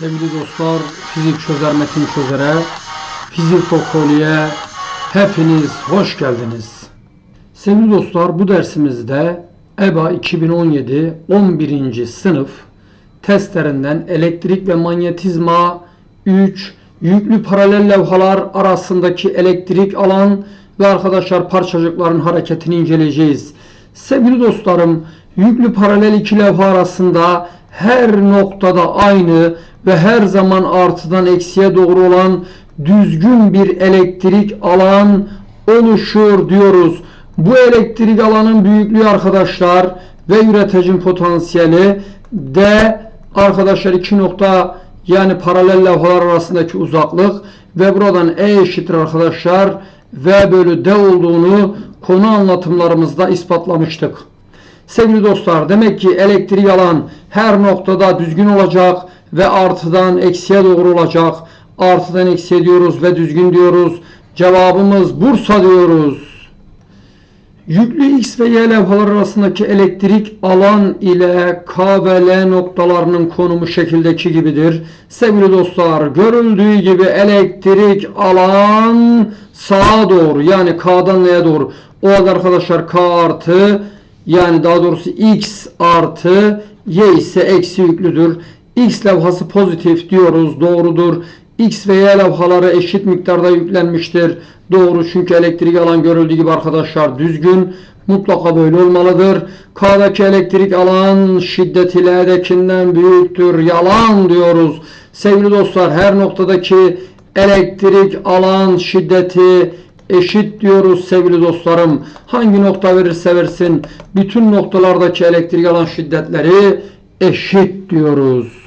Sevgili dostlar, fizik çözer metin çözere, fizik fokoliye hepiniz hoş geldiniz. Sevgili dostlar, bu dersimizde EBA 2017 11. sınıf testlerinden elektrik ve manyetizma 3 yüklü paralel levhalar arasındaki elektrik alan ve arkadaşlar parçacıkların hareketini inceleyeceğiz. Sevgili dostlarım, yüklü paralel iki levha arasında her noktada aynı ve her zaman artıdan eksiye doğru olan düzgün bir elektrik alan oluşur diyoruz. Bu elektrik alanın büyüklüğü arkadaşlar ve üreticinin potansiyeli D arkadaşlar iki nokta yani paralel levhalar arasındaki uzaklık ve buradan E eşittir arkadaşlar V bölü D olduğunu konu anlatımlarımızda ispatlamıştık. Sevgili dostlar demek ki elektrik alan her noktada düzgün olacak ve artıdan eksiye doğru olacak. Artıdan eksiye diyoruz ve düzgün diyoruz. Cevabımız Bursa diyoruz. Yüklü X ve Y levhalar arasındaki elektrik alan ile K ve L noktalarının konumu şekildeki gibidir. Sevgili dostlar görüldüğü gibi elektrik alan sağa doğru yani K'dan L'ye doğru. O arkadaşlar K artı yani daha doğrusu X artı Y ise eksi yüklüdür. X levhası pozitif diyoruz doğrudur. X ve Y levhaları eşit miktarda yüklenmiştir. Doğru çünkü elektrik alan görüldüğü gibi arkadaşlar düzgün. Mutlaka böyle olmalıdır. K'daki elektrik alan şiddeti L'dekinden büyüktür. Yalan diyoruz. Sevgili dostlar her noktadaki elektrik alan şiddeti eşit diyoruz sevgili dostlarım. Hangi nokta verirse versin bütün noktalardaki elektrik alan şiddetleri eşit diyoruz.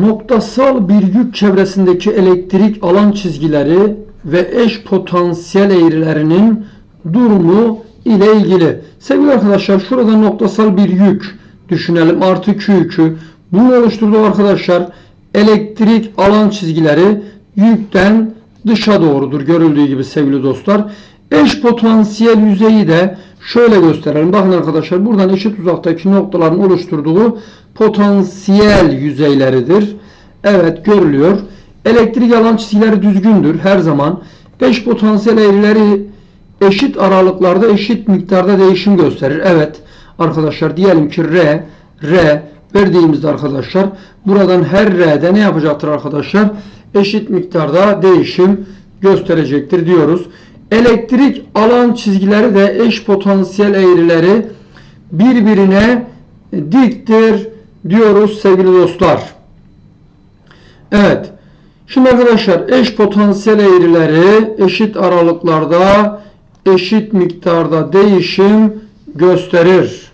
Noktasal bir yük çevresindeki elektrik alan çizgileri ve eş potansiyel eğrilerinin durumu ile ilgili. Sevgili arkadaşlar şurada noktasal bir yük düşünelim. Artı Q yükü. Bunu oluşturduğu arkadaşlar elektrik alan çizgileri yükten dışa doğrudur. Görüldüğü gibi sevgili dostlar. Eş potansiyel yüzeyi de şöyle gösterelim. Bakın arkadaşlar buradan eşit uzaktaki noktaların oluşturduğu potansiyel yüzeyleridir. Evet görülüyor. Elektrik alan çizgileri düzgündür her zaman. Eş potansiyel eğrileri eşit aralıklarda eşit miktarda değişim gösterir. Evet arkadaşlar diyelim ki R, R verdiğimizde arkadaşlar buradan her R'de ne yapacaktır arkadaşlar? Eşit miktarda değişim gösterecektir diyoruz. Elektrik alan çizgileri de eş potansiyel eğrileri birbirine diktir diyoruz sevgili dostlar. Evet. Şimdi arkadaşlar eş potansiyel eğrileri eşit aralıklarda eşit miktarda değişim gösterir.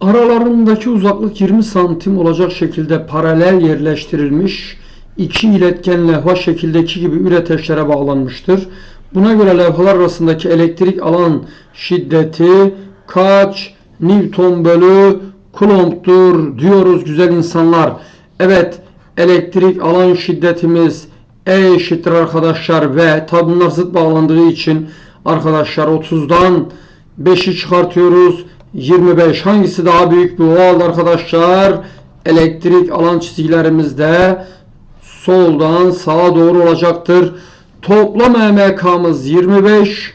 Aralarındaki uzaklık 20 santim olacak şekilde paralel yerleştirilmiş iki iletken levha şekildeki gibi üreteçlere bağlanmıştır. Buna göre levhalar arasındaki elektrik alan şiddeti kaç Newton bölü Coulomb'dur diyoruz güzel insanlar. Evet elektrik alan şiddetimiz E eşittir arkadaşlar ve tabi bunlar zıt bağlandığı için arkadaşlar 30'dan 5'i çıkartıyoruz. 25 hangisi daha büyük bu? O halde arkadaşlar elektrik alan çizgilerimizde soldan sağa doğru olacaktır. Toplam EMK'mız 25.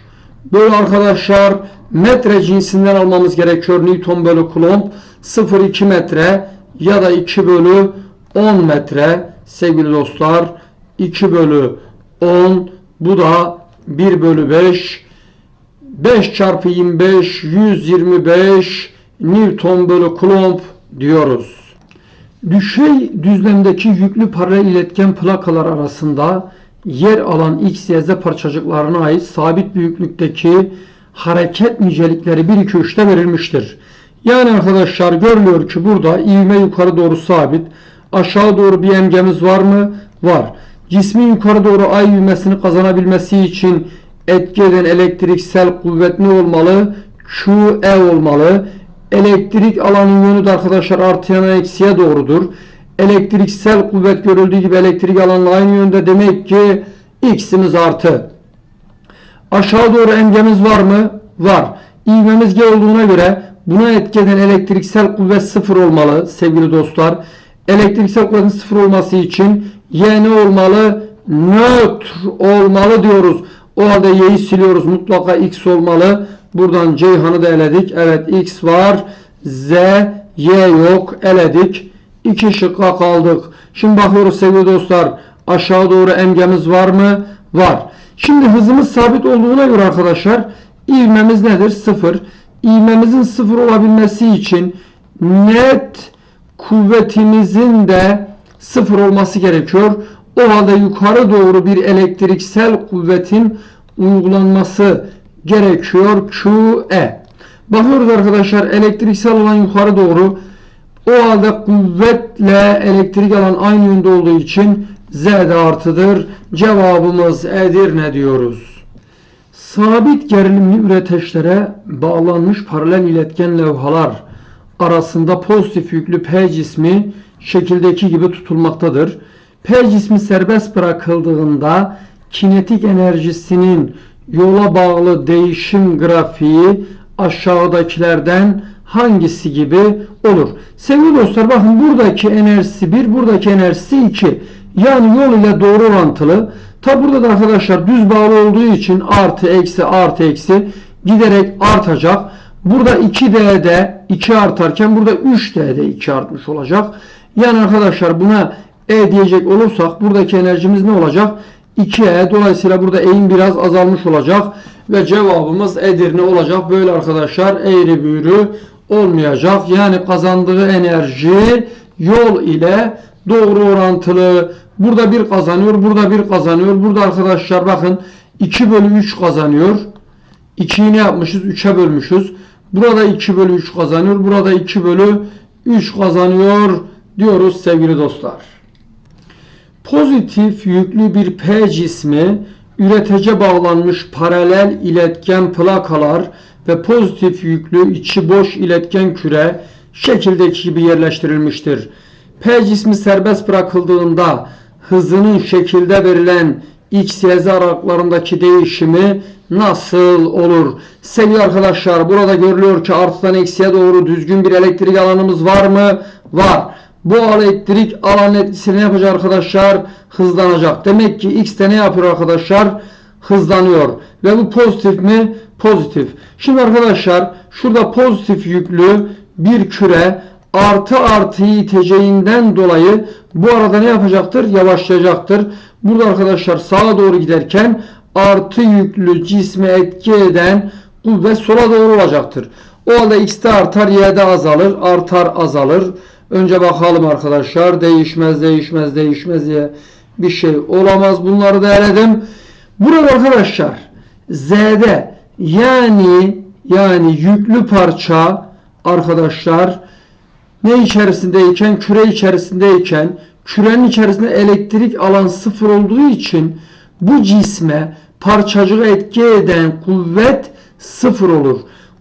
Böyle arkadaşlar metre cinsinden almamız gerekiyor. Newton bölü Coulomb 0,2 metre ya da 2 bölü 10 metre sevgili dostlar 2 bölü 10 bu da 1 bölü 5 5 çarpı 25 125 Newton bölü Coulomb diyoruz. Düşey düzlemdeki yüklü paralel iletken plakalar arasında yer alan X, Y, parçacıklarına ait sabit büyüklükteki hareket nicelikleri 1, 2, 3'te verilmiştir. Yani arkadaşlar görülüyor ki burada ivme yukarı doğru sabit. Aşağı doğru bir emgemiz var mı? Var. Cismin yukarı doğru ay ivmesini kazanabilmesi için etki eden elektriksel kuvvet ne olmalı? QE olmalı. Elektrik alanın yönü de arkadaşlar artı yana eksiye doğrudur. Elektriksel kuvvet görüldüğü gibi elektrik alanla aynı yönde demek ki x'imiz artı. Aşağı doğru emgemiz var mı? Var. İvmemiz G olduğuna göre buna etki eden elektriksel kuvvet sıfır olmalı sevgili dostlar. Elektriksel kuvvetin sıfır olması için Y ne olmalı? Nötr olmalı diyoruz. O halde Y'yi siliyoruz. Mutlaka X olmalı. Buradan Ceyhan'ı da eledik. Evet X var. Z, Y yok. Eledik. İki şıkka kaldık. Şimdi bakıyoruz sevgili dostlar. Aşağı doğru emgemiz var mı? Var. Şimdi hızımız sabit olduğuna göre arkadaşlar ivmemiz nedir? Sıfır. İvmemizin sıfır olabilmesi için net kuvvetimizin de sıfır olması gerekiyor. O halde yukarı doğru bir elektriksel kuvvetin uygulanması gerekiyor. QE. Bakıyoruz arkadaşlar elektriksel olan yukarı doğru. O halde kuvvetle elektrik alan aynı yönde olduğu için Z de artıdır. Cevabımız Edirne diyoruz. Sabit gerilimli üreteçlere bağlanmış paralel iletken levhalar arasında pozitif yüklü P cismi şekildeki gibi tutulmaktadır. P cismi serbest bırakıldığında kinetik enerjisinin yola bağlı değişim grafiği aşağıdakilerden hangisi gibi olur? Sevgili dostlar bakın buradaki enerjisi 1, buradaki enerjisi 2. Yani yol ile doğru orantılı. Tabi burada da arkadaşlar düz bağlı olduğu için artı eksi artı eksi giderek artacak. Burada 2D'de 2 artarken burada 3D'de 2 artmış olacak. Yani arkadaşlar buna E diyecek olursak buradaki enerjimiz ne olacak? 2E. Dolayısıyla burada E'in biraz azalmış olacak. Ve cevabımız Edirne olacak. Böyle arkadaşlar eğri büğrü olmayacak. Yani kazandığı enerji yol ile doğru orantılı. Burada bir kazanıyor, burada bir kazanıyor. Burada arkadaşlar bakın 2 bölü 3 kazanıyor. 2'yi ne yapmışız? 3'e bölmüşüz. Burada 2 bölü 3 kazanıyor. Burada 2 bölü 3 kazanıyor diyoruz sevgili dostlar. Pozitif yüklü bir P cismi üretece bağlanmış paralel iletken plakalar ve pozitif yüklü içi boş iletken küre şekildeki gibi yerleştirilmiştir. P cismi serbest bırakıldığında hızının şekilde verilen x, y, aralıklarındaki değişimi nasıl olur? Sevgili arkadaşlar burada görülüyor ki artıdan eksiye doğru düzgün bir elektrik alanımız var mı? Var. Bu elektrik alan etkisi ne yapacak arkadaşlar? Hızlanacak. Demek ki x de ne yapıyor arkadaşlar? Hızlanıyor. Ve bu pozitif mi? Pozitif. Şimdi arkadaşlar şurada pozitif yüklü bir küre artı artıyı iteceğinden dolayı bu arada ne yapacaktır? Yavaşlayacaktır. Burada arkadaşlar sağa doğru giderken artı yüklü cisme etki eden kuvvet sola doğru olacaktır. O halde x'te artar, y'de azalır. Artar, azalır. Önce bakalım arkadaşlar. Değişmez, değişmez, değişmez diye bir şey olamaz. Bunları da eledim. Burada arkadaşlar Z'de yani yani yüklü parça arkadaşlar ne içerisindeyken küre içerisindeyken kürenin içerisinde elektrik alan sıfır olduğu için bu cisme parçacığı etki eden kuvvet sıfır olur.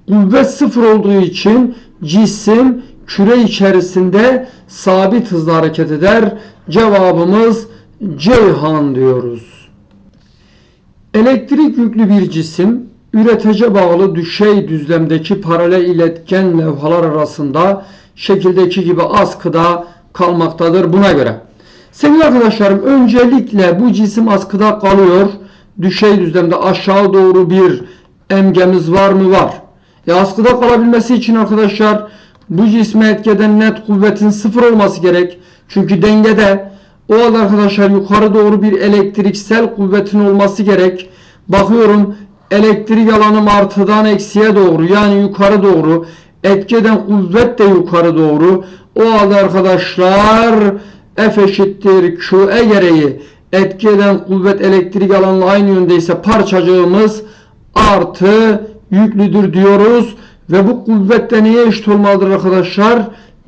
Kuvvet sıfır olduğu için cisim küre içerisinde sabit hızla hareket eder. Cevabımız Ceyhan diyoruz. Elektrik yüklü bir cisim üretece bağlı düşey düzlemdeki paralel iletken levhalar arasında şekildeki gibi askıda kalmaktadır buna göre. Sevgili arkadaşlarım öncelikle bu cisim askıda kalıyor. Düşey düzlemde aşağı doğru bir emgemiz var mı? Var. E askıda kalabilmesi için arkadaşlar bu cisme etkeden net kuvvetin sıfır olması gerek. Çünkü dengede o halde arkadaşlar yukarı doğru bir elektriksel kuvvetin olması gerek. Bakıyorum elektrik alanım artıdan eksiye doğru yani yukarı doğru. Etkeden kuvvet de yukarı doğru. O halde arkadaşlar F eşittir QE gereği etki eden kuvvet elektrik alanla aynı yöndeyse parçacığımız artı yüklüdür diyoruz. Ve bu kuvvet de neye eşit olmalıdır arkadaşlar?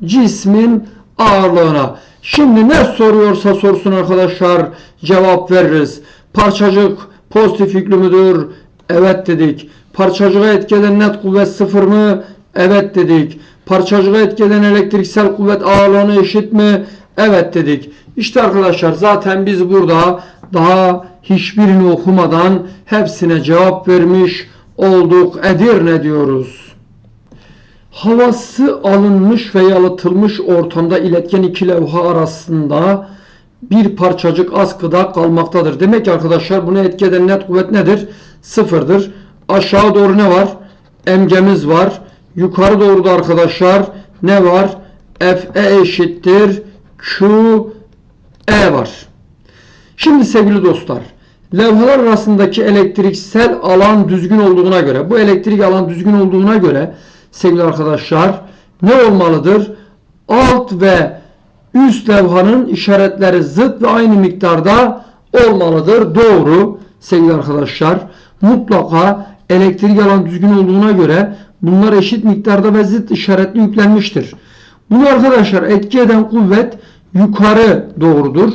Cismin ağırlığına. Şimdi ne soruyorsa sorsun arkadaşlar cevap veririz. Parçacık pozitif yüklü müdür? Evet dedik. Parçacığa etkeden net kuvvet sıfır mı? Evet dedik. Parçacığa etkeden elektriksel kuvvet ağırlığına eşit mi? Evet dedik. İşte arkadaşlar zaten biz burada daha hiçbirini okumadan hepsine cevap vermiş olduk. Edirne diyoruz. Havası alınmış ve yalıtılmış ortamda iletken iki levha arasında bir parçacık askıda kalmaktadır. Demek ki arkadaşlar bunu etki eden net kuvvet nedir? Sıfırdır. Aşağı doğru ne var? Emgemiz var. Yukarı doğru da arkadaşlar ne var? Fe eşittir Q E var. Şimdi sevgili dostlar, levhalar arasındaki elektriksel alan düzgün olduğuna göre, bu elektrik alan düzgün olduğuna göre sevgili arkadaşlar ne olmalıdır? Alt ve üst levhanın işaretleri zıt ve aynı miktarda olmalıdır. Doğru sevgili arkadaşlar. Mutlaka elektrik alan düzgün olduğuna göre bunlar eşit miktarda ve zıt işaretli yüklenmiştir. Bunu arkadaşlar etki eden kuvvet yukarı doğrudur.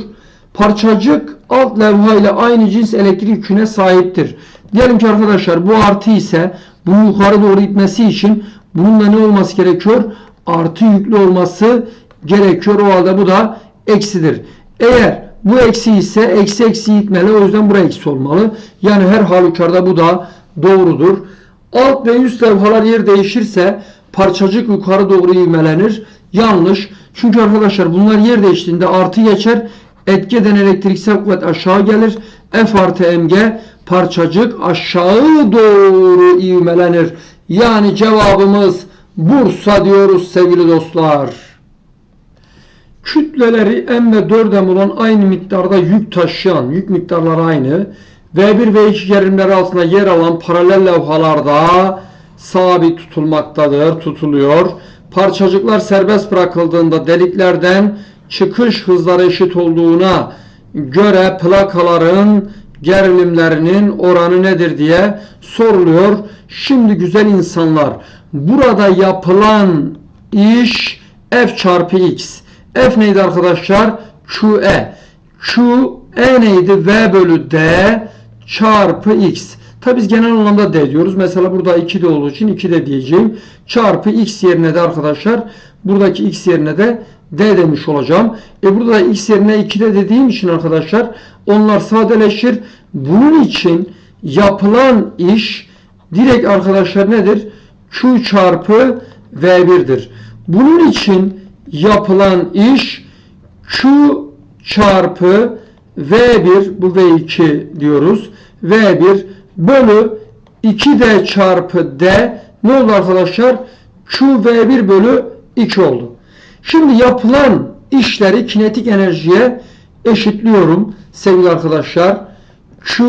Parçacık alt levha ile aynı cins elektrik yüküne sahiptir. Diyelim ki arkadaşlar bu artı ise bunun yukarı doğru gitmesi için bunun da ne olması gerekiyor? Artı yüklü olması gerekiyor. O halde bu da eksidir. Eğer bu eksi ise eksi eksi gitmeli. O yüzden buraya eksi olmalı. Yani her halükarda bu da doğrudur. Alt ve üst levhalar yer değişirse parçacık yukarı doğru ivmelenir. Yanlış. Çünkü arkadaşlar bunlar yer değiştiğinde artı geçer. Etki eden elektriksel kuvvet aşağı gelir. F artı mg parçacık aşağı doğru ivmelenir. Yani cevabımız Bursa diyoruz sevgili dostlar. Kütleleri m ve 4m olan aynı miktarda yük taşıyan, yük miktarları aynı. V1 ve 2 gerilimleri altında yer alan paralel levhalarda sabit tutulmaktadır, tutuluyor. Parçacıklar serbest bırakıldığında deliklerden çıkış hızları eşit olduğuna göre plakaların gerilimlerinin oranı nedir diye soruluyor. Şimdi güzel insanlar burada yapılan iş F çarpı X. F neydi arkadaşlar? QE. QE neydi? V bölü D çarpı X. Tabi biz genel anlamda D diyoruz. Mesela burada 2 de olduğu için 2 de diyeceğim. Çarpı X yerine de arkadaşlar buradaki X yerine de D demiş olacağım. E burada da X yerine 2 de dediğim için arkadaşlar onlar sadeleşir. Bunun için yapılan iş direkt arkadaşlar nedir? Q çarpı V1'dir. Bunun için yapılan iş Q çarpı V1 bu V2 diyoruz. V1 bölü 2D çarpı D ne oldu arkadaşlar? Q V1 bölü 2 oldu. Şimdi yapılan işleri kinetik enerjiye eşitliyorum sevgili arkadaşlar. Q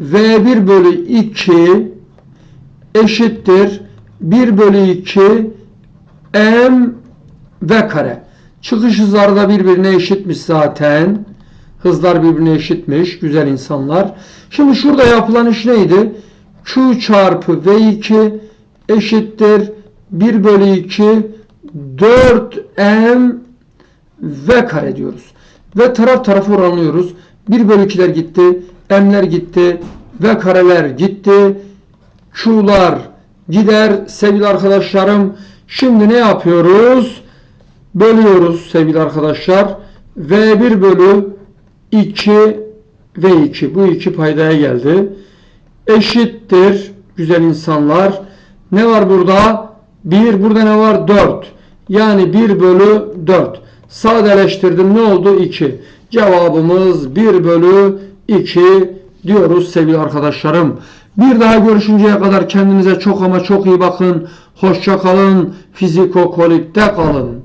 V1 bölü 2 eşittir 1 bölü 2 M V kare. Çıkış hızları da birbirine eşitmiş zaten. Hızlar birbirine eşitmiş. Güzel insanlar. Şimdi şurada yapılan iş neydi? Q çarpı V2 eşittir 1 bölü 2 4M V kare diyoruz. Ve taraf tarafı oranlıyoruz. 1 bölü 2'ler gitti. M'ler gitti. V kareler gitti. Q'lar gider sevgili arkadaşlarım. Şimdi ne yapıyoruz? Bölüyoruz sevgili arkadaşlar. V1 bölü 2 V2. Bu iki paydaya geldi. Eşittir güzel insanlar. Ne var burada? 1. Burada ne var? 4. Yani 1 bölü 4. Sadeleştirdim. Ne oldu? 2. Cevabımız 1 bölü 2 diyoruz sevgili arkadaşlarım. Bir daha görüşünceye kadar kendinize çok ama çok iyi bakın. Hoşça kalın. Fizikokolipte kalın.